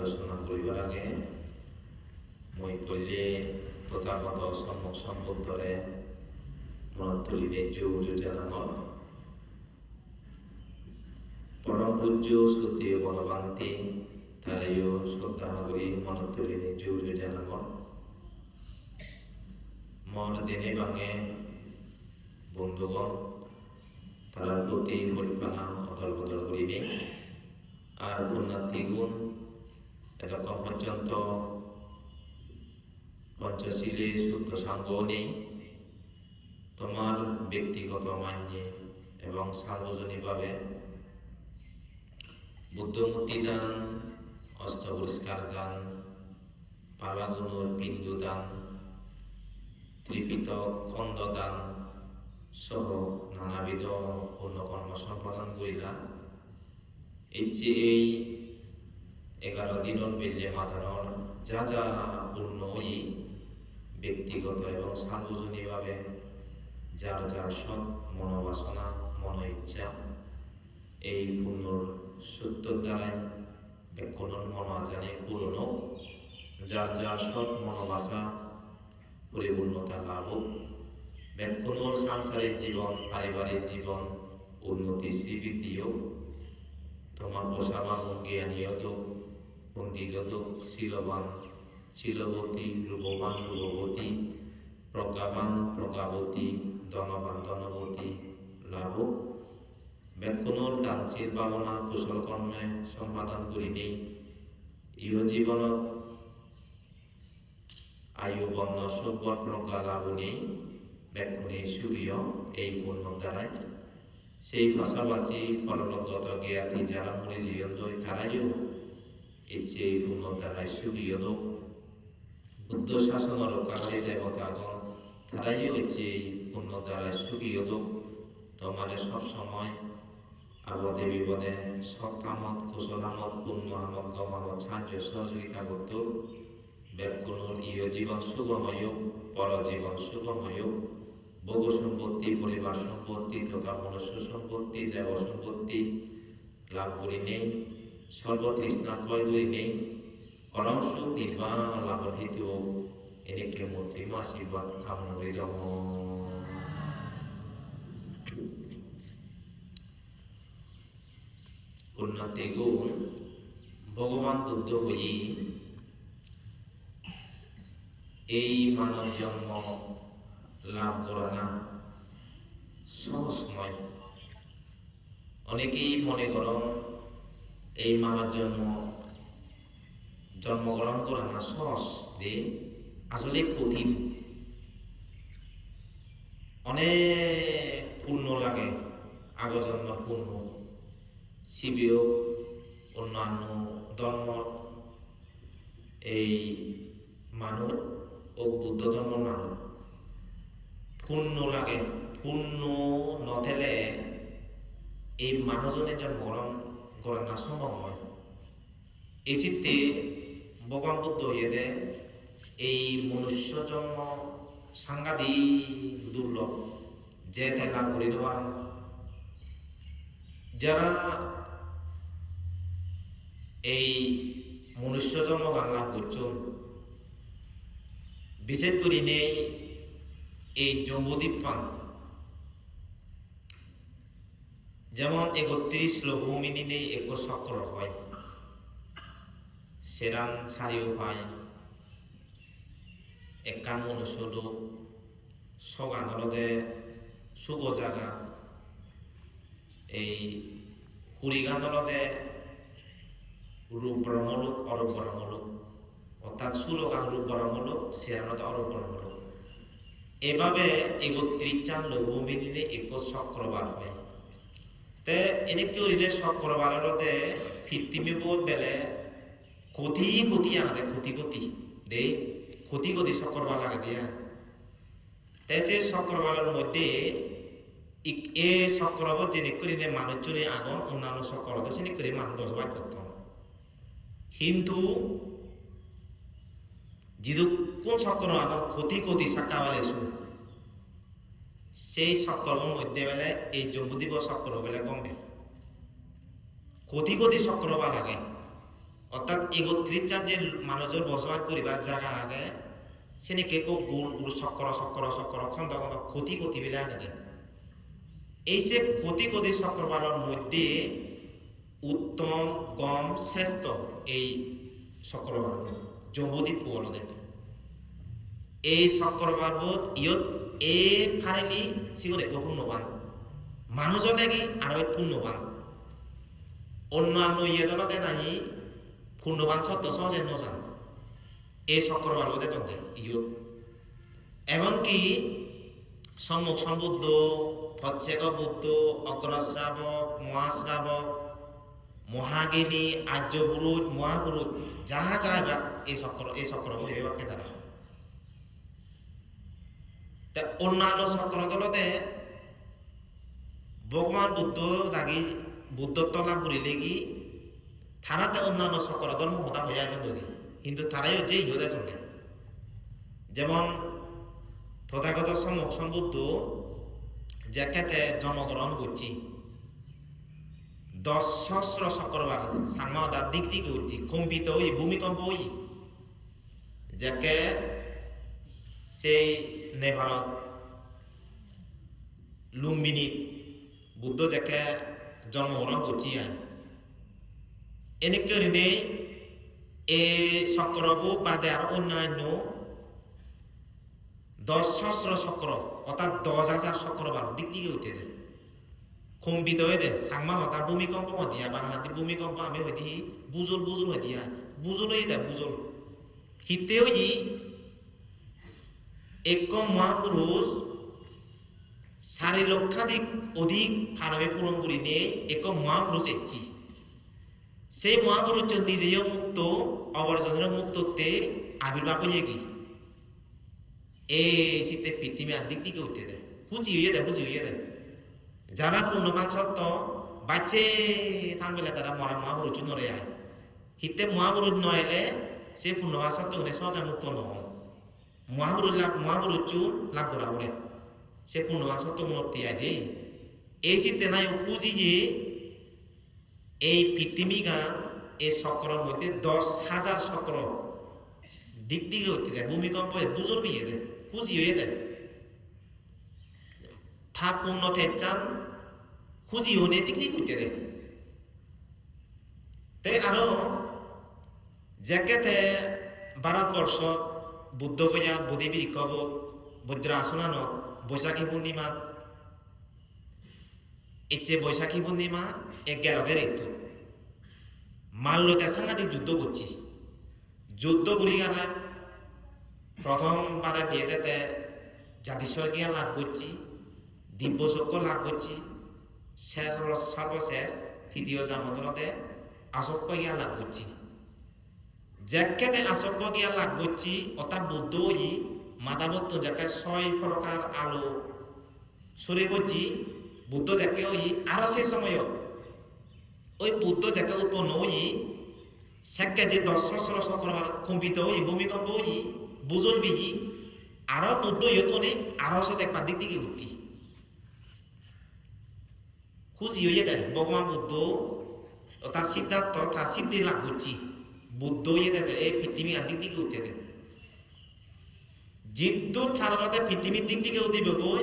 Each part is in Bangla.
আলোচনা করিবার আগে মই কইলে তুলিলে যোগ যোজনামত পরম পূজ্য শ্রুতি বলবান্তি তারাইও শ্রদ্ধা করি মনত তুলিলে যোগ যোজনামত মন দিনে ভাঙে বন্ধুগণ তারার প্রতি পরিপানা অদল বদল করিবে আর উন্নতি গুণ এরকম পর্যন্ত পঞ্চশীলে শুদ্ধ সাঙ্গ নেই। তোমার ব্যক্তিগত মান্যে এবং সার্বজনীনভাবে বুদ্ধমূর্তি দান অস্ত্র পুরস্কার দান পালাগুনুর বিন্দু দান ত্রিপিত খণ্ড দান সহ নানাবিধ পুণ্যকর্ম সম্পাদন করিলা। এই যে এই এগারো দিনের বেলে মাথানোর যা যা পূর্ণ ই ব্যক্তিগত এবং সার্বজনীনভাবে যার যার সব মনোবাসনা মন ইচ্ছা এই পূর্ণর সত্যর দ্বারাই ব্যাকরণ মন আচারে পূর্ণ যার যার সব মনোবাসা, পরিপূর্ণতা লাভ ব্যাকরণ সাংসারিক জীবন, পারিবারিক জীবন, উন্নতি, শ্রীবৃদ্ধি হোক। তোমার প্রসাবান জ্ঞানীয়ত পণ্ডিত শিলবান, শিলবতী, রূপবান, রূপবতী, প্রজ্ঞাবান, প্রজ্ঞাবতী, ধনবান, ধনবতী, লাভ। ব্যাকুণর দাঞ্চির ভাবনা কুশল কর্মে সম্পাদন করিনি ইহ জীবন আয়ু বর্ণ সুবর প্রজ্ঞা লাভ নেই। ব্যাকুণে সুগীয় এই পূর্ণ দ্বারায়। সেই ভাষাভাষী পরলোকগত জ্ঞাতি যারা মরে জীবন দই তারাইও ইচ্ছে পূর্ণ দ্বারায় সুগীয় লোক, বুদ্ধ শাসন রক্ষাকারী দেবতাগণ তারাইও ইচ্ছে পূর্ণ দ্বারায় সুগীয় লোক। তোমারে সব সময় আবদে বিপদে সৎকামত কুশলামত পূর্ণ আমত গমামত সাহায্য, সহযোগিতা করত। ব্যাকুণর ইহ জীবন সুগময় পর জীবন সুগময়। ভোগ সম্পত্তি, পরিবার সম্পত্তি, তথা মনুষ্য সম্পত্তি, দেব সম্পত্তি লাভ করি নেই। সর্বতৃষ্ণা ক্ষয় করি নেই? পরম সুখ নির্বাণ লাভ এনেকে মূর্তি আশীর্বাদ কামনা রহ উন্নতি গুণ ভগবান বুদ্ধ হই, এই মানব জন্ম লাভ করা না, সহজ নয়। অনেকেই মনে করো এই মানব জন্ম, জন্মগ্রহণ করা না, সহজ রে আসলে কঠিন। অনেক পূর্ণ লাগে আগ জন্ম পূর্ণ শিবীয়, অন্যান্য ধর্ম। এই মানুষ ও বুদ্ধ ধর্ম মানুষ পূর্ণ লাগে। পূর্ণ নথেলে এই মানুহজনে জন্মগ্রহণ করা না সম্ভব হয়। এই চিত্তে ভগবান বুদ্ধ এদে এই মনুষ্য জন্ম সাংঘাতিক দুর্লভ, যে তাই লাভ করিতে পারেন। যারা এই মনুষ্য জন্ম গান লাভ করছেন, বিশেষ করে নেই এই জম্বুদ্বীপ পান যেমন একত্রিশ লঘুমিনী নেই এক চক্র হয়, সেরাম সারিও পায় একান মনুষ্য লোক সগান হলদে সুগ জাগা, এই হুরিগান হলদে অরূপ ব্রহ্মলোক অর্থাৎ সুলোগান রূপ ব্রহ্মলোক সেরানতে অরূপ ব্রহ্মলোক এভাবে একত্রিশ চান লঘুমিনী এক চক্রবার হয়। তে এনেকে ওরিলে চক্রবারতে ফিত্তিমি বোধ বেলে, ক্ষতি ক্ষতি আদে ক্ষতি ক্ষতি। দে ক্ষতি ক্ষতি চক্রবার লাগে দিয়া তে সে চক্রবারের মধ্যে এ চক্রবত যেনে করিলে মানুষজনে আগন অন্যান্য চক্রত সেনে করে মানুষ বসবাস করত। কিন্তু যিদু কোন চক্র আগন ক্ষতি ক্ষতি সাকা বেলেছো সেই চক্রর মধ্যে বেলে এই জম্বুদ্বীপ চক্র বেলে কমবে ক্ষতি ক্ষতি চক্র বা লাগে। অর্থাৎ একত্রিশ চার যে মানুষের বসবাস করিবার জায়গা আগে, সেনিকে কো গোল গোল চক্র চক্র চক্র খন্দ খন্দ ক্ষতি ক্ষতি বিলে আনে দেয় এই যে ক্ষতি ক্ষতি চক্রবালের মধ্যে উত্তম, গম শ্রেষ্ঠ এই চক্রবাল জম্বুদ্বীপ পোয়ালো দেয় এই চক্রবালবোধ ইয়ত ফারেলি সিগনে একো পূর্ণবান মানুষের লাগি আরও পূর্ণবান অন্যান্য ইয়েদলতে নাই পূর্ণবান সত্য সহজে নজান। এই চক্রবাল বোধে চলতে ইয়ত এমনকি সম্মুখ সম্বুদ্ধ প্রচ্ছেক বুদ্ধ অগ্রশ্রাবক মহাশ্রাবক মহাগিনী আর্য পুরুষ মহাপুরুষ যাহা চায় বা এই চক্র এই চক্র দ্বারা হয়। তা অন্যান্য চক্র ভগবান বুদ্ধ লাগি বুদ্ধত্ব লাভ করিলে কি তারাতে অন্যান্য চক্র ধর্ম হতা হয়ে আছে যদি। কিন্তু তারাই হচ্ছে ইহদে চলে যেমন তথাগত সম্মুখ সম্বুদ্ধ জ্যাকেতে জন্মগ্রহণ করছি দশ সহস্র চক্রবার সাংমাদার দিক দিকে উঠছি কম্পিত হই ভূমিকম্প হই যাকে সেই নেপালত লুম্বিনীত বুদ্ধ যাকে জন্মগ্রহণ করছি আই এনেকে ঋণে এই চক্রবু বাদে আর অন্যান্য দশ সহস্র চক্র অর্থাৎ দশ হাজার চক্রবার দিক দিকে উঠে দেয় কম্পিত হয়ে দেয় সাংমা হতা ভূমিকম্প হতিয়া বাংলাতে ভূমিকম্প আমি হইতি বুজুল বুজুল হইতিয়া বুজুল হয়ে দেয় বুজুল। হিতেও ই এক মহাপুরুষ চারি লক্ষাধিক অধিক ফারবে পূরণ করি নিয়ে এক মহাপুরুষ এসছি সেই মহাপুরুষ নিজেও মুক্ত অবর্জনের মুক্ততে আবির্ভাব হয়ে গিয়ে এই শীতে পৃথিবী আর দিক উঠতে দেয় হুচি হইয়ে দেয় হুচি হইয়ে দেয় যারা পূর্ণমান সত্য বাচ্চে থাকবে তারা মরা মহাপুরুষ নরে আয় হিতে মহাপুরুষ নয়লে সে পূর্ণমান সত্য হলে সহজে মুক্ত নহ মহাপুরুষ চুর লাভ করা বলে সে পূর্ণমান সত্য মূর্তি আয় দেই। এই শীতে নাই খুঁজি গিয়ে এই পৃথিবী গান, এই চক্রের মধ্যে দশ হাজার চক্র দিক দিকে উঠতে যায়, ভূমিকম্প বুজর বিয়ে দেয় খুঁজি হয়ে দেয়। থা পূর্ণ থেচান খুঁজি হনে দিক দিকে উঠতে দেয়। তে আরও যেকেতে ভারতবর্ষ বুদ্ধ গয়া বুদ্ধিবীর কবত বজ্রাসনানত বৈশাখী পূর্ণিমাত ইচ্ছে বৈশাখী পূর্ণিমা এগারোতে ঋতু। মাল্যতে সাংঘাতিক যুদ্ধ করছি যুদ্ধ করি গানা প্রথম পারে বিয়েতে জাতিস্বর্গীয় লাভ করছি দিব্যচক্র লাভ করছি শেষ সর্বশেষ তৃতীয় জামতলতে আসক্য গিয়া লাভ করছি যাকে আসক্য গিয়া লাভ করছি অর্থাৎ বুদ্ধ ই মাতাবত্ত যাকে ছয় প্রকার আলো সরে করছি বুদ্ধ যাকে ওই আরও সেই সময় ওই বুদ্ধ যাকে উৎপন্ন ওই সেকে যে দশ সহস্র চক্রবার কম্পিত ওই ভূমিকম্প ওই বুজল বিজি আরও বুদ্ধ ইয়তনে আরও সাথে একবার দিক দিকে ঘুরতি খুশি হয়ে দেয়, ভগবান বুদ্ধ তার সিদ্ধার্থ তার সিদ্ধি লাভ করছি ইয়ে দেয় এই পৃথিবী আর দিক উঠতে দেয় জিদ্দু থারতে পৃথিবীর দিক দিকে উঠিবে গই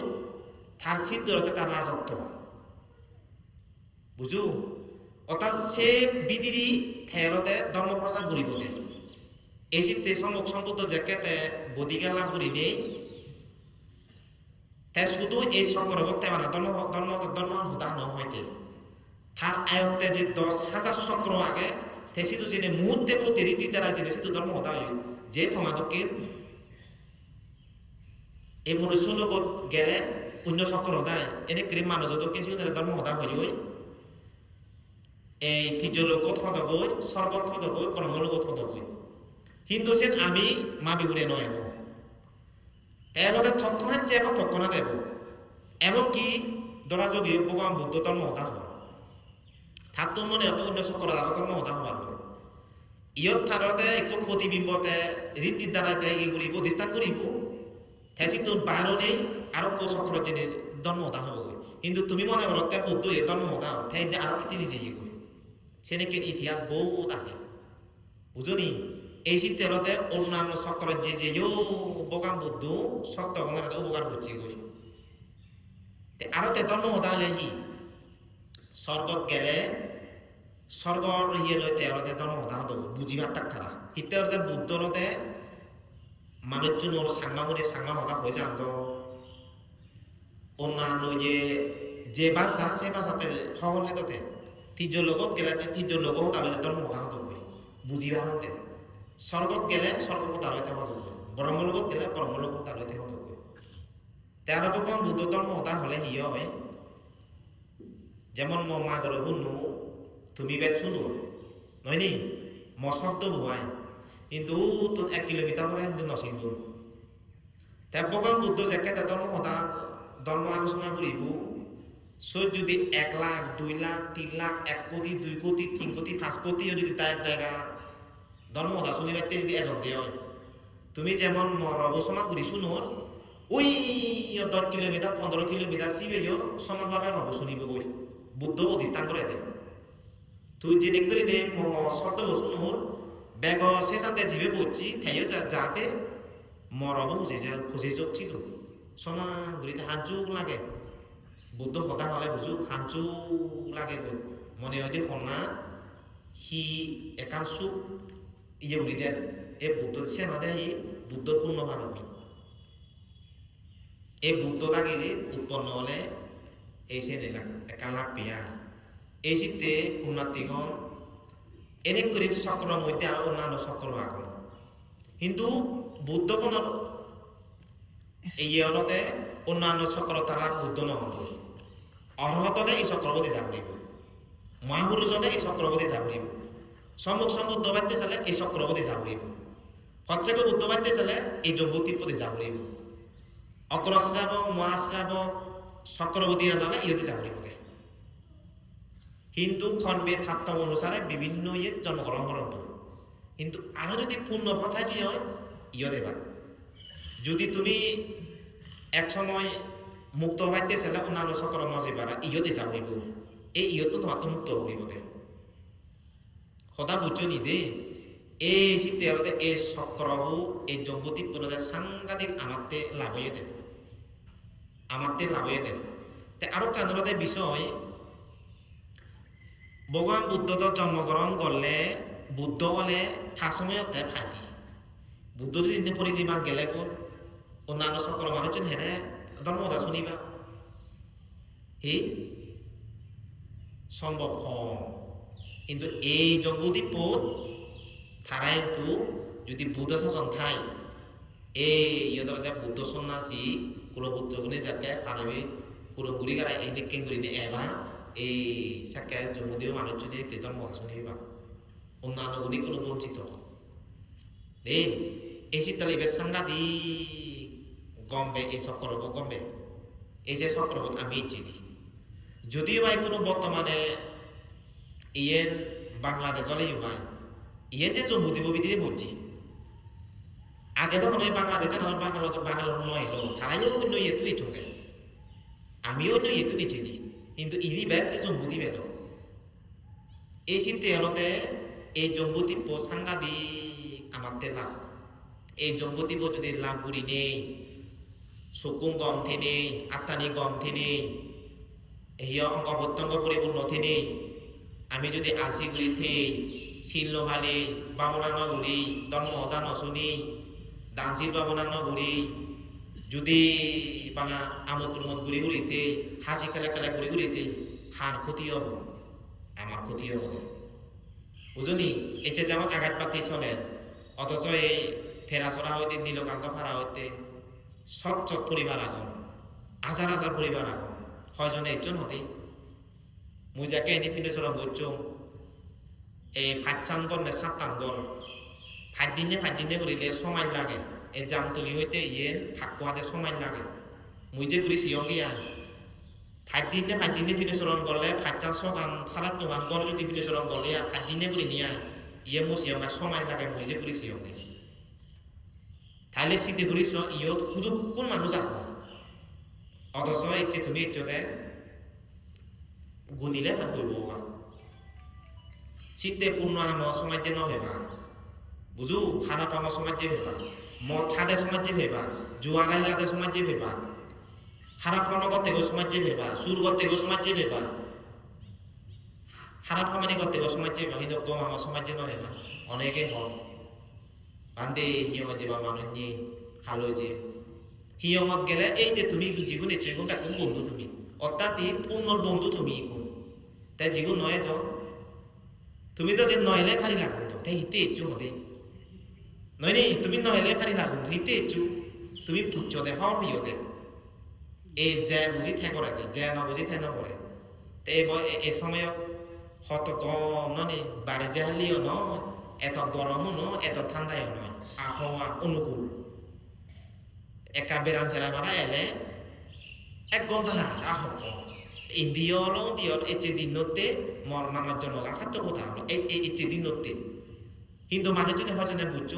তার সিদ্ধরতে তার রাজত্ব বুঝু অর্থাৎ সে বিদিরি থেরতে ধর্ম প্রচার করিব দে এই চিত্তে সম্মুখ সম্পদ জেকেতে বদিকে লাভ করি নেই তে শুধু এই চক্রবর্তী মানে ধর্ম ধর্ম ধর্ম হুদা নহইতে তার আয়ত্তে যে দশ হাজার চক্র আগে জেনে মুহূর্তে মুহূর্তে রীতি দ্বারা জেনে সিধু ধর্ম হতা হই যে থমাদকে এই মনুষ্য লগত গেলে অন্য চক্র দেয় এনে ক্রিম মানুষ যত কিছু ধর্ম হতা হই এই তিজলোকত হত গই স্বর্গত হত গই ব্রহ্মলোকত হত গই কিন্তু সে আমি মা বিবুরে নয় এলতে তৎক্ষণাৎ যাব তৎক্ষণাৎ দেব এমনকি ধরা যোগী ভগবান বুদ্ধ ধর্ম হতা হয় তার তো মনে অত অন্য চক্র দ্বারা ধর্ম হতা হবার ইয়ত থারতে একো প্রতিবিম্বতে রীতির দ্বারাতে করিব দৃষ্টান করিব। হেসি তোর বারণে আরও কো চক্র যে ধর্ম হতা হব কিন্তু তুমি মনে করো তে বুদ্ধ এ ধর্ম হতা তাই আরও কি নিজে ইয়ে করি সেনেকের ইতিহাস বহুত আগে। বুঝনি এই শীতেলতে অন্যান্য সকলের যে যে ইউ উপকার বুদ্ধ শক্ত গণের উপকার করছি তে আরও তে হতা হলে হি স্বর্গত গেলে স্বর্গর ইয়ে লইতে আরতে তন্ন হতা হতো বুঝিবার তাক থারা হিতে অর্থে বুদ্ধরতে মানুষজন ওর সাংমা মনে সাংমা হতা হয়ে যান তো অন্যান্য যে যে ভাষা সেই ভাষাতে সহল হয় তাতে তিজোর লগত গেলে তিজোর লগত তাহলে তন্ন হতা হতো কই বুঝিবার হতে স্বর্গত গেলে স্বর্গত তালৈ থাকা হতো ব্রহ্ম লগত গেলে ব্রহ্ম লগত তালৈ থাকা হতো তেরো প্রকার বুদ্ধ ধর্ম হলে হি হয়। যেমন ম মা করে বুনু তুমি বেদ শুনো? নয়নি ম শব্দ বুয়াই কিন্তু তো এক কিলোমিটার পরে কিন্তু নসিব তে প্রকার বুদ্ধ যেকে তে ধর্ম হতা ধর্ম আলোচনা করিব। সব যদি এক লাখ, দুই লাখ, তিন লাখ, এক কোটি, দুই কোটি, তিন কোটি, পাঁচ কোটিও যদি তাই জায়গা ধর্ম হতা শুনিবার যদি এজন দিয়ে হয়, তুমি যেমন রব সমাজ করি শুনোর ওই দশ কিলোমিটার পনেরো কিলোমিটার সিবেও সমানভাবে রব শুনিব বই বুদ্ধ প্রতিষ্ঠান করে দেয় তুই যে দেখ করে নে শব্দ শুনোর বেগ শেষাতে জিবে বলছি থেয় যাতে মরব খুঁজে যা খুঁজে যাচ্ছি তো সমান ঘুরিতে হাঁচুক লাগে। বুদ্ধ কথা হলে বুঝু হাঁচুক লাগে মনে হয়তো সন্না সি একান সুখ ইয়ে উড়ি দেন। এই বুদ্ধ সে মাদে ই বুদ্ধ পূর্ণ মানবী এই বুদ্ধটাকে উৎপন্ন হলে এই সে একা লাভ পেয়া এই চিত্তে উন্নতিগণ, এনে করে চক্রের মধ্যে আর অন্যান্য চক্র আগন কিন্তু বুদ্ধগণের এই অলতে অন্যান্য চক্র তারা বুদ্ধ নহল। অর্হতলে এই চক্রবর্তী লাগিব মহাপুরুষলে এই চক্রবর্তী লাগিব সম্মুখ সম্বুদ্ধ বাদ্যে চালে এই চক্রবর্তী লাগিব সচ্চাকে বাদ্যে চালে এই প্ৰতি যাব লাগিব অগ্ৰশ্ৰাৱক, মহাশ্ৰাৱক চক্ৰৱৰ্তীরা জানে ইহঁতে যাব লাগিব দে কিন্তু সাতম অনুসারে বিভিন্ন ইয়ে জন্মগ্রহণ করত। কিন্তু আরও যদি পূর্ণ কথা দিয়ে হয়? ইয় দেবা যদি তুমি এক সময় মুক্ত হবাইতে ছেলে অন্যান্য চক্র নজিবারা ইহতে যাবরিব এই ইহতো তোমার মুক্ত করিব দে সদা বুঝছ নি দে? এই শীতে এই চক্রবু এই যজ্ঞতি পুনরায় সাংঘাতিক আমারতে লাভ হয়ে দেয়। আমারতে লাভ হয়ে আরও কান্দরতে বিষয় ভগৱান বুদ্ধত জন্মগ্ৰহণ করলে বুদ্ধ হলে তার সময়তে ফাঁদি বুদ্ধ যদি ইন্দি পরিনিমা গেলে কোন অন্যান্য চক্র মানুষজন হেনে ধর্মদা শুনিবা। হি? সম্ভব হ কিন্তু এই জম্বুদ্বীপত তারা কিন্তু যদি বুদ্ধ শাসন থাই এই ইয়দর বুদ্ধ সন্ন্যাসী কুলপুত্রগুলি যাকে পারবে পুরোপুরি গারা এই নিকেন করি এবা এই সাক্ষাৎ যমুদীয় মানুষজনের কীর্তন মহাশনী বা অন্যান্যগুলি কোনো বঞ্চিত এই এই শীতকালে এবার সাংঘাতিক গম্বে, এই চক্রব গম্বে। এই যে চক্রব আমি দিই যদিও ভাই কোনো বর্তমানে ইয়েন বাংলাদেশলে ইউমাই ইয়ে যে জম্মুদ্বীপ বিদিয়ে বলছি আগে তখন ওই বাংলাদেশে বাংলা বাংলার নয়, তারাইও অন্য ইয়ে তুলি চলে আমিও অন্য ইয়ে তুলিছি দিই। কিন্তু ইনি ব্যক্তি জম্বুদ্বীপ এলো এই চিন্তে এলতে এই জম্বুদ্বীপ সাংঘাতিক আমাদের লাভ এই জম্বুদ্বীপ যদি লাভ করি নেই চকুম গম থেনে আত্মানি গম থেনে হিয় অঙ্গ প্রত্যঙ্গ পরিপূর্ণ থেনে আমি যদি আলসি করি থে শিল ভালে বামনা নগুড়ি ধর্ম অদা নশুনি দানশীল বামনা নগুড়ি যদি বানা আমোদ প্রমোদ ঘুরি ঘুরিতে হাসি খেলা খেলা ঘুরি ঘুরিতে হার ক্ষতি হব, আমার ক্ষতি হব না। বুঝলি এতে যেমন আঘাত পাতি চলে, অথচ এই ফেরাচরা হইতে, নীলকান্ত ফারা হইতে সচ্চ পরিবার আগন হাজার হাজার পরিবার আগন হয়জনে একজন হতে? মুই যাকে এনে পিনেচরণ করছ এই ফাঁচান গন নে সাতান গন ফাঁচ দিনে ফাঁচ দিনে করিলে সময় লাগে। এই জামতলি হইতে ইয়ে থাকুয়াতে সময় লাগে মুই যে ঘুরি সিয়ং গিয়া ফাইভ দিনে ফাইভ দিনে বিনেচরণ করলে ফাইচার সগান সারা তোমার গর যদি বিনেচরণ করলে ফাইভ দিনে করে নিয়া। ইয়ে মো সিয়ং সময় লাগে মুই যে ঘুরি সিয়ং তাহলে সিদ্ধি ঘুরিছ ইয়ত শুধু কোন মানুষ আকো অথচ ইচ্ছে তুমি ইচ্ছতে গুনিলে না করব সিদ্ধে পূর্ণ আম সময় যে নহবা। বুঝু হানা পামা সমাজ যে ভেবা মদ খাদে সমাজ যে ভেবা, জুয়া গাহিলাতে সমাজ যে ভেবা হারা পামা করতে গো সমাজ যে ভেবা সুর করতে গো সমাজ যে ভেবা হারা ফামানি করতে গো সমাজ যে কিন্তু গম আমার সমাজ যে নয় ভেবা অনেকে হন বান্দে হিয়ং যে বা মানুষ নিয়ে হালো যে। হিয়ঙত গেলে এই যে তুমি যিগুণ যিগুণটা কোন বন্ধু তুমি? অর্থাৎ এই পূর্ণর বন্ধু তুমি কোন? তাই যিগুণ নয় জন। তুমি তো যে নয়লে ফারি লাগুন তো তাই হিতে ইচ্ছু হতে নয় নি তুমি নয়লে ফারি লাগুন তো হিতে ইচ্ছু তুমি পুচ্ছ দে হর হিয় দে এ যে বুঝি ঠে করে দে যে ন? বুঝি ঠে ন করে তে এই এ সময়ত হত কম ননি বাড়ি যে হালিও নয় এত গরমও নয় এত ঠান্ডাও নয় আবহাওয়া অনুকূল। একা বেড়ান ছেড়া মারা এলে এক ঘণ্টা আহক। ইন্দিয়ল ইন্দিয়ল এচে দিনতে মর মানুষ জন্য সাত্য কথা হলো এই এই এচে দিনতে। কিন্তু মানুষজনে হজনে বুঝছ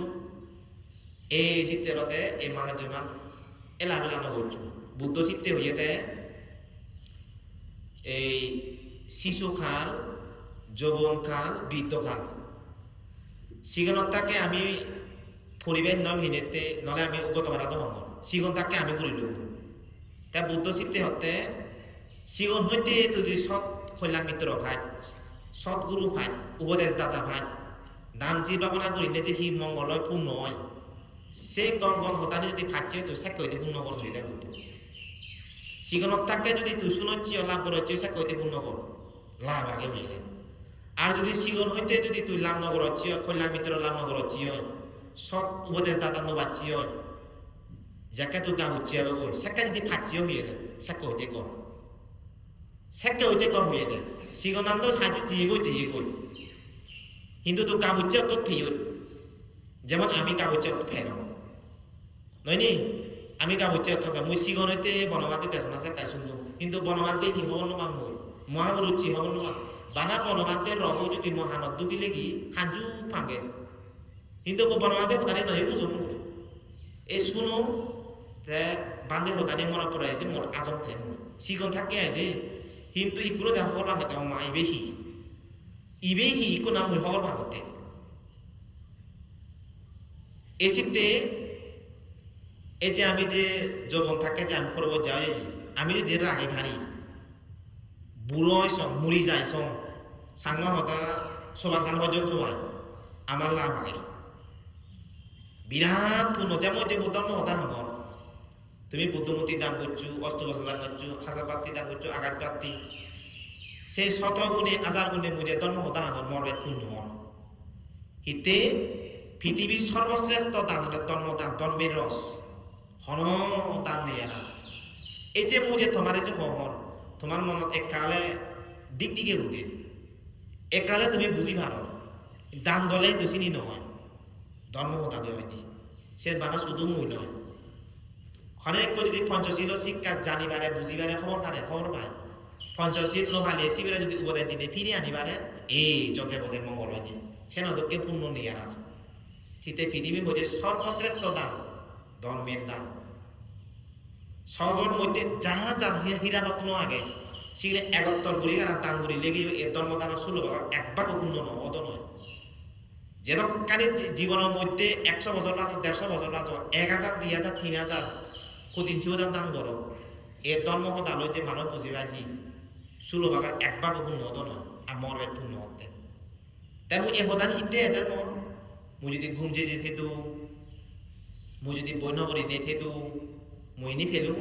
এই শীতেরতে এই মানুষজন এলা বেলা নগরছো বুদ্ধ চিত্তে হইয়ে দেয় এই শিশুকাল, যৌবনকাল, বৃদ্ধকাল। সিগনত তাকে আমি পরিবেশ নয় হিনেতে নলে আমি উগত বাড়াতে হব সিগন তাকে আমি করি লব তা বুদ্ধ চিত্তে হতে সিগন হইতে যদি সৎ কল্যাণ মিত্র ভাই, সৎগুরু ভাই, উপদেশদাতা ভাই, দান জি ভাবনা করিলে যে হি মঙ্গলয় পূর্ণ হয়। সে গম গম হতানে যদি ফাঁচে হইতো সে কইতে পূর্ণ কর হইতে বুদ্ধ সিগনত তাকে যদি তুই শুনছি লাভ করছে সে কইতে পূর্ণ কর। লাভ আগে হইলে আর যদি সিগন হইতে যদি তুই লাভ নগর হচ্ছি, কল্যাণ মিত্র লাভ নগর হচ্ছি হয় সৎ উপদেশ দাতা নবাচ্ছি হয়, যাকে তুই গাম হচ্ছি হবে বল, সেকে যদি ফাঁচি হইয়ে দে সেকে হইতে কর। সেকে হইতে কর হইয়ে দে সিগনান্দ হাজি জিয়ে গই জিয়ে গই কিন্তু তুই গাম হচ্ছে তো ফেই যেমন আমি হচ্ছে তো ফেল নয়নি আমি হচ্ছে তো মুই সিগন হইতে বনমাতে দেশনা সে কাই শুনতো কিন্তু বনমাতে কি হবল না মই? মহাবরুচি হবল না বানা বনমাতে রব যদি মহানদ দুগিলে কি? হাজু পাগে কিন্তু বনমাতে হতানি নয় বুঝো এই শুনো বান্দির হতানি মনে পড়ে যে মোর আজম থাকে সিগন থাকে দে কিন্তু ইকুলো দেখা হল আমি তাও মা ইবে হি ইবে হি ইকো নাম হগর ভাগতে এই চিত্তে, এই যে আমি যে যৌবন থাকে যে আমি করব যাই আমি যদি আগে ভারি বুড়ো সং, মুড়ি যায় সং সাংমা হতা সবা সাল পর্যন্ত হয়, আমার লাভ আগে বিরাট পূর্ণ যেমন যে বুদ্ধর্ম হতা হন, তুমি বুদ্ধমূর্তি দান করছ অষ্টবছর দান করছ, হাজার পাত্তি দাম করছ, আঘাত পাত্তি সে শত গুণে, হাজার গুণে বুঝে ধর্ম হতা হন মরবে পূর্ণ হন। হিতে পৃথিবীর সর্বশ্রেষ্ঠ দান হলে ধর্ম দান ধর্মের রস। হন, দান নেই এই যে মুঝে তোমার যে হন, তোমার মনত এককালে দিক দিকে বুঝে একালে তুমি বুঝি পারো দান গলেই দোষিনী নহয়। ধর্ম কথা হইতি সে বানা শুধু মই নয়। অনেক যদি পঞ্চশীল শিক্ষা জানিবারে বুঝিবারে খবর পারে খবর পায়। পঞ্চশীল লোহালে শিবিরে যদি উপদেশ দিতে ফিরে আনিবারে এই যতে পথে মঙ্গল হইতি সে নদকে পূর্ণ নিয়ে আনা শীতে পৃথিবীর মধ্যে সর্বশ্রেষ্ঠ দান, ধর্মের দান। সগর মধ্যে যাহা যা হীরা রত্ন আগে, সেগুলো একাত্তর গুড়ি আর গুড়ি লেগে এর ধর্ম দান ষোলো ভাগ এক ভাগ পূর্ণ নয় অত নয়। যেদকানে জীবনের মধ্যে একশো বছর না দেড়শো বছর না এক হাজার, দুই হাজার, তিন হাজার কোদিন শিবদান দান করো এর ধর্ম হতা লই যে মানুষ বুঝিবা কি ষোলো ভাগের এক ভাগ পূর্ণ হতো নয়, আর মরবে পূর্ণ হতে তাই মুই এ হদান হিতে হাজার মন মুই যদি ঘুম যে থেতু মুই যদি বন্য করি নে থেতু মুই নি ফেলু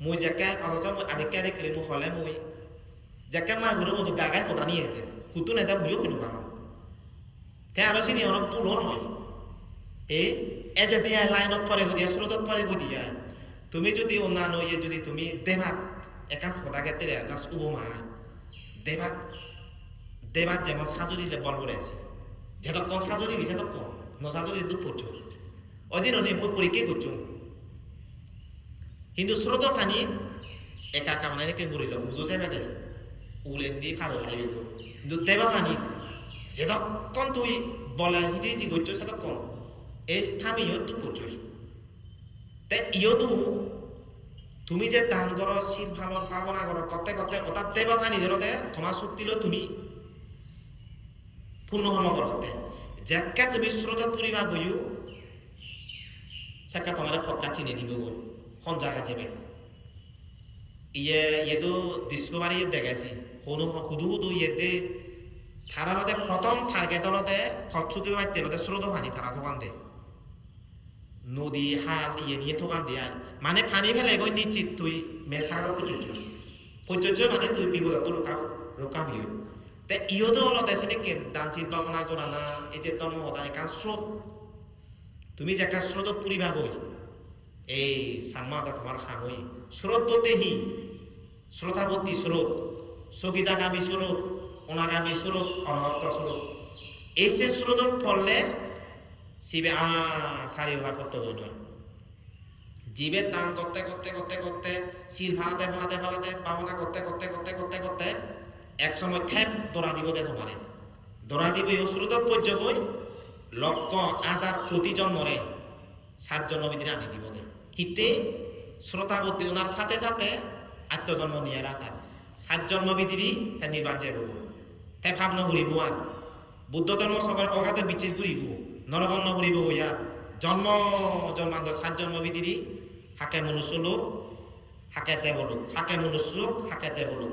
মুই যাকে অথচ মুই আদি করে মুই হলে মুই যাকে মা ঘুরে মতো গাগাই হদানি আছে হুতু নেতা মুইও হইনো পারো তে আরও চিনি অলপ পুলো নয়। এ এ যে দিয়া লাইনত পরে গদিয়া স্রোতত পরে গদিয়া তুমি যদি অন্যান্য ইয়ে যদি তুমি দেবাত একান সদাকে তেরে জাস্ট উপমা দেবাত দেবাত যেমন সাজুরিলে বল করে আছে। যেতক্ষণ সাজুরিবি সেতক্ষণ ন সাজুরি দুপুর অদিন অনেক মই পরীক্ষা করছ কিন্তু স্রোত খানি একা কামনা রেখে ঘুরিল বুঝো যাবে দে উলেন দিয়ে ভালো লাগবে কিন্তু দেবা খানি যেতক্ষণ তুই, বলা হিজি হিজি করছ সেতক্ষণ এই থামি ইয়ো তো করছোস তাই ইয়ো তো তুমি যে দান করো শীত ভালো পাবনা করো কতে কতে ওটা দেবা ভাই নিজের তোমার শক্তি লো তুমি তুমি স্রোতত পুরিবা গইও সেকা তোমার খরচা চিনে দিব গই খন জায়গা যাবে। ইয়ে ইয়েতো ডিসকভারি দেখাইছি শুনো সুদু সুদু ইয়েতে থারালতে প্রথম টার্গেটলতে খরচুকি বাই তেলতে স্রোত পানি থারা থকান দে। নদী, হাল ইয়ে নিয়ে থকান দিয়ে মানে পানি ফেলে গই নিশ্চিত তুই মেছার প্রযোজ্য প্রযোজ্য মানে তুই বিপদত রোকা রোকা হইও তে ইয়তো হলো দেশে নাকি দান চিন্তা ভাবনা করা না এই যে তন্ম হতা একান স্রোত তুমি যে একটা স্রোতত পুরিবা গই এই সাম্মাটা তোমার খামই স্রোত বলতে হি শ্রোতাবর্তী স্রোত সগীতাগামী স্রোত অনাগামী স্রোত অরহত্ত স্রোত এই যে স্রোতত পড়লে শিবে আ সারি হওয়া করতে বই নয় জীবের দান করতে করতে করতে করতে শিল ফালাতে ফালাতে ফালাতে পাবনা করতে করতে করতে করতে করতে এক সময় ঠেপ দৌড়া দিব দে তোমারে দৌড়া দিব এই স্রোতত পর্য গই লক্ষ হাজার কোটি জন্মরে সাতজন নবীদের আনি দিব দে। হিতে শ্রোতাবর্তী ওনার সাথে সাথে আত্মজন্ম নিয়ে তার সাত জন্ম বিধিরই তা নির্বাণ যাইব তাই ভাব নঘুরিব আর বুদ্ধ ধর্ম সকল অগাতে বিচির ঘুরিব নরগণ্য ঘুরিব ইয়ার জন্ম জন্মান্ত সাত জন্ম বিধিরই হাকে মনুষ্য লোক, হাকে দেব লোক হাকে মনুষ্য লোক, হাকে দেব লোক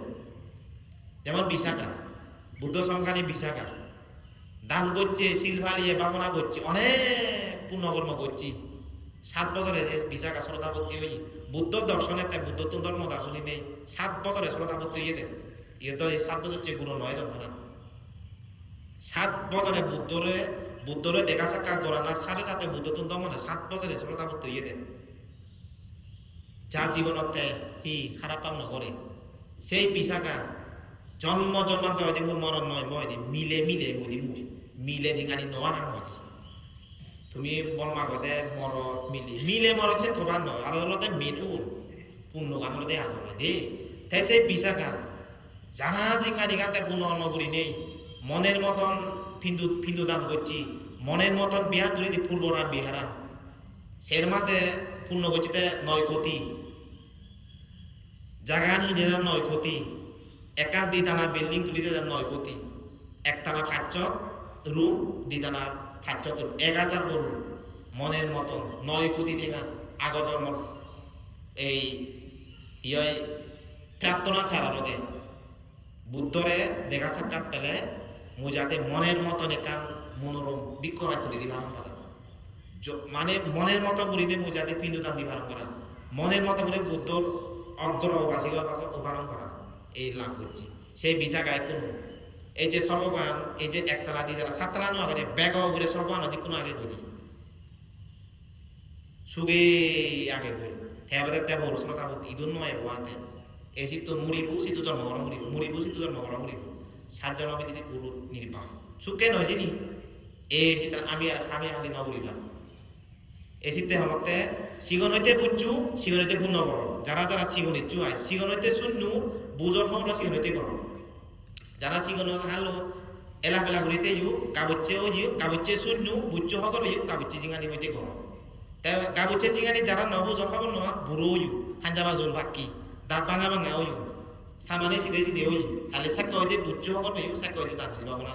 যেমন বিশাখা, বুদ্ধ সংখ্যানি বিশাখা। দান করছে শিলভালিয়ে বামনা করছে, অনেক পুণ্যকর্ম করছি। সাত বছরে যে বিশাখা শ্রদ্ধাবর্তী হই বুদ্ধ দর্শনে তাই বুদ্ধ ধর্ম দাসনী নেই। সাত বছরে শ্রদ্ধাবর্তী হইয়ে দেন। ইয়ে তো এই সাত বছর চেয়ে গুরু নয় জন্ম না সাত বছরে বুদ্ধরে বুদ্ধরে দেখা সাক্ষাৎ করা না সাথে সাথে বুদ্ধ তুন্ত মানে সাত বছরে শ্রদ্ধাবর্তী হইয়ে দেন। যা জীবনতে সি খারাপ কাম নকৰে সেই বিশাখা জন্ম জন্মান্ত হয়তো মোৰ মনত নহয় মই দিম। মিলে মিলে মই দিম। মিলে জিঙানি নাম মই দিম। তুমি বনমাগতে মর মিলি। মিলে মর হচ্ছে থবার নয়, আর হলো মেনু পূর্ণ গান হলো আসলে দে। তাই সেই বিশাখা যারা জিঙ্গানি গানতে পূর্ণ অন্নগুড়ি নেই। মনের মতন ফিন্দু ফিন্দু দান করছি। মনের মতন বিহার ধরে দি বড়া বিহারা সের মাঝে পূর্ণ করছিতে নয় কোটি। জাগা নিয়ে নয় কোটি। একান দিতানা বিল্ডিং তুলিতে নয় কোটি। একটানা ফাঁচত রুম দিতানা ফাঁচত রুম এক হাজার বড় মনের মতন, নয় কোটি টাকা জন্ম এই ইয় প্রার্থনা থারালো দে বুদ্ধরে দেখা সাক্ষাৎ পেলে মুজাতে মনের মতন একান মনোরম বিক্ষোভ তুলি দিবার পারা মানে মনের মতো করিলে মুজাতে পিণ্ডদান দিবার করা মনের মতো করে বুদ্ধর অগ্র বাসিক উপারণ করা এই লাভ করছি। সেই বিচা গায়ে কোনো এই যে সর্বগান এই যে একতলা দ্বিতলা সাততলা নো আগে, ব্যাগ করে সর্বগান অধিক কোনো আগে করি সুগে আগে করি হেবাদের তে বল শ্রোতা বল ইদুন নয় বাতে এই সিতো মুড়িবু সিতো জন্মগ্রহণ মুড়িবু মুড়িবু সিতো জন্মগ্রহণ মুড়িবু সাত জন্ম বিদিতি পুরু নির্বাহ। সুকে নয় জিনি এই সিতা আমি আর আমি হালি নগরিবা এই সিদ্ধে হমতে সিগন হইতে বুঝছু সিগন হইতে পূর্ণ করো যারা যারা সিগন ইচ্ছু আয় সিগন হইতে শুননু বুঝর খবর সিগন হইতে করো যারা সিগন হালো এলা ফেলা করিতে ইউ কাবুচ্ছে ও ইউ কাবুচ্ছে শুননু বুঝছু হকর ইউ কাবুচ্ছে জিঙানি হইতে করো কাবুচ্ছে জিঙানি যারা নবুঝ খবর নয় বুড়ো ইউ হাঞ্জাবা জোল বাকি দাঁত ভাঙা ভাঙা ইউ সামানে সিধে সিধে ওই খালি সাক্ষ্য হইতে বুঝছু হকর ইউ সাক্ষ্য হইতে দাঁত ভাবনা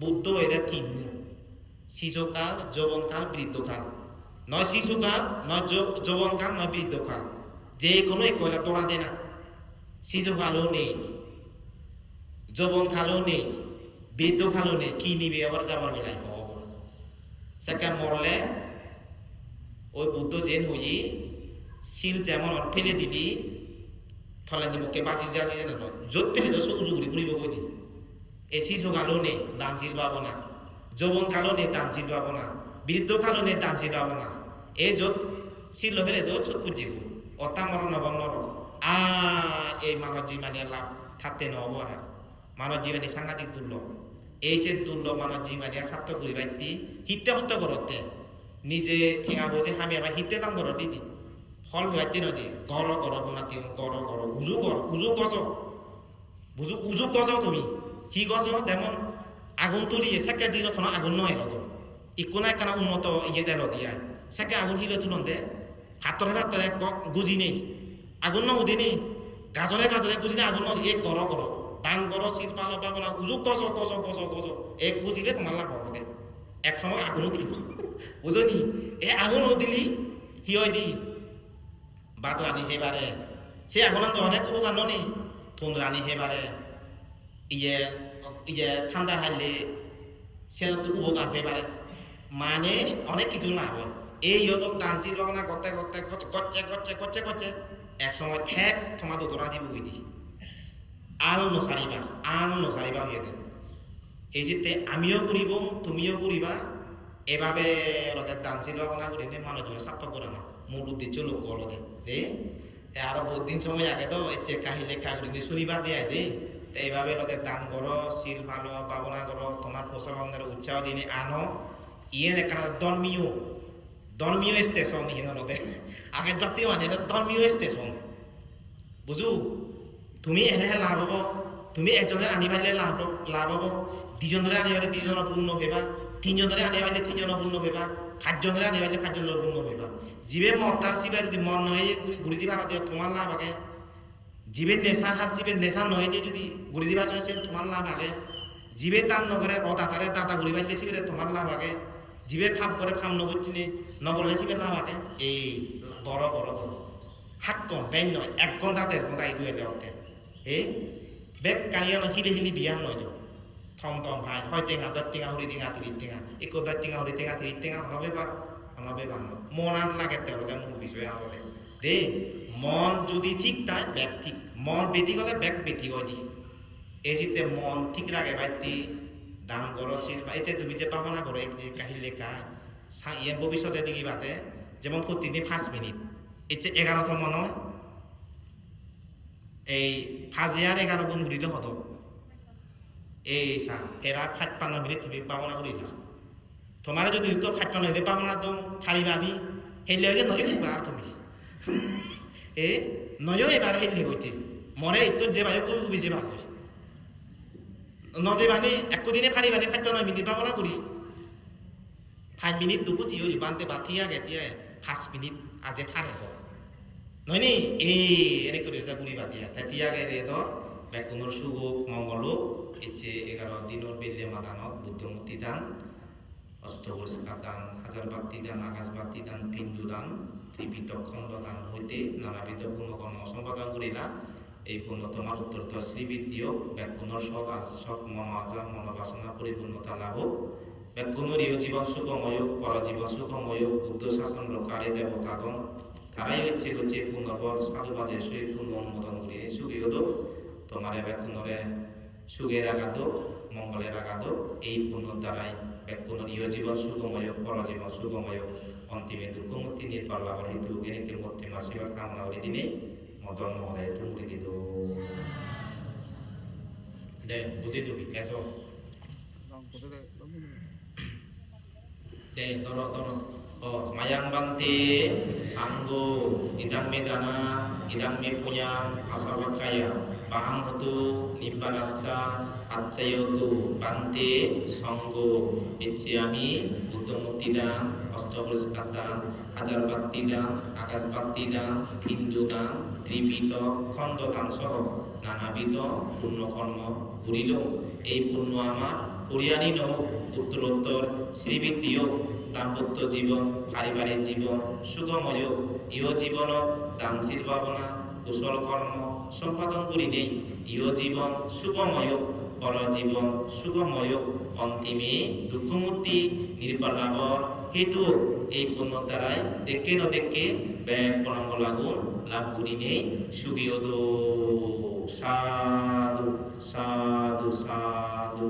বুদ্ধ হইতে তিন শিশুকাল যৌবনকাল বৃদ্ধকাল। নয় শিশুকাল নয় যৌবনকাল নয় বৃদ্ধকাল যে কোনো এক কয়লা তোলা দে না শিশুকালও নেই যৌবনকালও নেই বৃদ্ধকালও নেই কি নিবে আবার যাবার বেলায় হব সেটা মরলে ওই বুদ্ধ জেন হই শিল যেমন ফেলে দিলি থলে নিমুখে বাঁচি যাচ্ছি যেন নয় যত ফেলে দোষ ঘুরি ঘুরিব কই দিলি এই শিশুকালও নেই দান চিল পাবো না যৌবনকালও নেই দান চিল পাবো না বৃদ্ধকালও নেই দান চিল পাবো না এই যত ছিল ফেলে দো চত পুজিব অতা মর নবম নর আর এই মানব জীবনের লাভ থাকতে নহব আর। মানব জীবনী সাংঘাতিক দুর্লভ। এই যে দুর্লভ মানব জীবনী সার্থ করি ব্যক্তি হিতে হত্য করতে। নিজে ঠেঙা বসে আমি আবার হিতে দাম করো, দিদি। ফল ভাইতে নদী গর গর বনাতি গর গর, উজু গর, উজু গজ বুঝু, উজু গজ তুমি। কি গজ যেমন আগুন তুলিয়ে সেকে দিন আগুন নয় লদ ইকো নাই কানা উন্নত ইয়ে দেল দিয়া সেকে আগুন হিলে তুলন দে হাতরে হাতরে গুজি নেই। আগুন ন উদি নেই। গাজরে গাজরে গুজি নেই। আগুন ন এক গর গর দান গর শিল পাল পাবনা উজু গজ গজ গজ গজ এক গুজিলে লাভ হব দে। এক সময় আগুনও দিব বুঝনি এ আগুনও দিলি হিয় দি। বাট রানি হেবারে সে আগুন তো অনেক উপকার নি। থুন রানি হেবারে ইয়ে ইয়ে ঠান্ডা হাইলে। সে উপকার হয়ে মানে অনেক কিছু লাভ হয় এই ইয়ত দানশীল ভাবনা, করতে করতে করছে করছে করছে করছে। এক সময় ঠেক থমা দোতরা দিব দি আল নসারিবা আল নসারিবা হয়ে দেয় এই যে আমিও করিব, তুমিও করিবা। এভাবে রদের দানশীল ভাবনা করি নে মানুষজনে স্বার্থ করে না। মূল উদ্দেশ্য লোক করো দে দে। আরও বহুত দিন সময় আগে তো এচ্ছে কাহিলে কাগরি শুনিবা দেয় দে। তো এইভাবে রদের দান করো, শিল ভালো ভাবনা করো, তোমার পোষা ভাবনার উৎসাহ দিনে আনো। ইয়ে এখানে ধর্মীয় ধর্মীয় স্টেশন ইয়ে রদে আগের বাতি মানে এটা ধর্মীয় স্টেশন বুঝু তুমি এলেহে লাভ হব তুমি একজনে আনি পাৰিলে লাভ লাভ হ'ব দুজনৰে আনি পাৰিলে দুজনৰ পূৰ্ণ ভেবা তিনিজনৰে আনি পাৰিলে তিনিজনৰ পূৰ্ণ ভেবা সাতজনৰে আনি পাৰিলে সাতজনৰ পূৰ্ণ ভেবা যিবে মদ তাৰ চিবে যদি মন নহয় ঘূৰি দিবা দিয়ে তোমাৰ লাভ আগে যিবে নেশা সার চিবে নেশা নহয় যদি ঘূৰি দিবা লাগে তোমাৰ লাভ আগে যিবে তান নকৰে ৰ দাতাৰে দাতা ঘূৰি পাৰিলে চিবে তোমাৰ লাভ আগে যিবে ফাপ কৰে ফাম নগরছিনে নগরলে চিবে লাভ আগে এই কৰ কৰ হাত কম, বেন নয় এক ঘণ্টা দেড় ঘণ্টা এই দুয়ে দেওয়াতে এ বেগ কানিয়ানো হিলি হিলি বিয়ান নয় তো থম থম ভাই, হয় টেঙা দশ টেঙা হরি টেঙা তিরিশ টেঙা। একো দশ টেঙা হরি টেঙা তিরিশ টেঙা বার হনবে বার নয় মন আন লাগে তেওলোকে মোৰ বিষয়ে আগতে দে মন যদি ঠিক তাই বেগ ঠিক। মন বেটি গ'লে বেগ বেটি হয় দি। এই যেতে মন ঠিক রাখে ভাইটি। দান করো শিল এই যে তুমি যে পাবনা করো কাহিল লেখা ইয়ে ভবিষ্যতে দেখি বাতে যেমন প্রতিদিন পাঁচ মিনিট এই যে এগারোতম নয় এই ফাজিয়ার এগারো গুণ ঘুরিলে হত এই চা ফেরা ফাট পান্ন মিনিট তুমি পাবনা করিলা তোমার যদি উত্তর ফাট পান্ন মিনিট পাবনা তো ফারিবা আমি হেললে হইলে নয় এবার তুমি। এ, নয় এবার হেললে হইতে মরে ইত্তর যে বায়ু কবি যে ভাবি নজে মানে একদিনে ফারিবানে ফাট পান্ন মিনিট পাবনা করি। ফাইভ মিনিট দুপুর জিও বানতে বাতিয়া গেতিয়া পাঁচ মিনিট আজি ফারে তো নহয় নি? এই এনে করে এটা গুড়ি বাতিয়া। তেতিয়া গে রে ধর বেকুনোর শুভ মঙ্গল ইচ্ছে এগারো দিনের বেলে মাদানত বুদ্ধমূর্তি দান অষ্টপরিষ্কার দান হাজার বাতি দান আকাশ বাতি দান, পিণ্ডু দান ত্রিপিতক খণ্ড দান, হইতে নানাবিধ পুণ্যকর্ম সম্পাদন করিলা এই পুণ্য তোমার উত্তরতর শ্রীবৃত্তীয় ব্যাকুণর সৎ আজ সৎ মন আচার মনোবাসনা পরিপূর্ণতা লাভ। ব্যাকুণর ইহ জীবন সুখময়, পরজীবন সুখময়, বুদ্ধ শাসন রক্ষারে দেবতাগণ, তারাই হচ্ছে হচ্ছে পুনর্বর সাধুবাদের সহিত পূর্ণ অনুমোদন করি। সুগিয়দ তোমার ব্যাকুণরে সুখের আঘাত, মঙ্গলের আঘাত, এই পুণ্য দ্বারাই ব্যাকুণর ইহ জীবন সুখময়, পরজীবন সুখময়, অন্তিমে দুঃখমূর্তি নির্বাল লাভের হেতু জ্ঞানীকে মূর্তি মাসিবা কামনা করি দিনে মদন মহোদয় তুমি দিল দে বুঝি তুমি এসো deh toro toro oh mayang bante sanggo idang medana idang me punya asawakaya bahang mutu নিব্বানাচ্ছা আচ্ছায়তু Bhante সঙ্গ ইচ্ছে আমি বুদ্ধমূর্তি দান অষ্টপরিষ্কার দান হাজার বাত্তি দান আকাশ বাত্তি দান হিন্দু দান ত্রিপিত খণ্ড দান সহ নানাবিধ পূর্ণকর্ম ঘুরিল এই পুণ্য আমার পরিয়ানি নহক উত্তরোত্তর শ্রীবৃদ্ধি হোক দাম্পত্য জীবন, পারিবারিক জীবন, সুখময়। ইহ জীবন দানশীল ভাবনা, কুশল কর্ম, সম্পাদন করি নেই। ইহ জীবন সুখময় পর জীবন সুখময়। অন্তিমে দুঃখমূর্তি নির্বাল লাভর হেতু এই পণ্য দ্বারাই দেখে ন দেখে ব্যাগ প্রণাম লাগুন, লাভ করি নেই সুগিয়দ সাধু সাধু সাধু।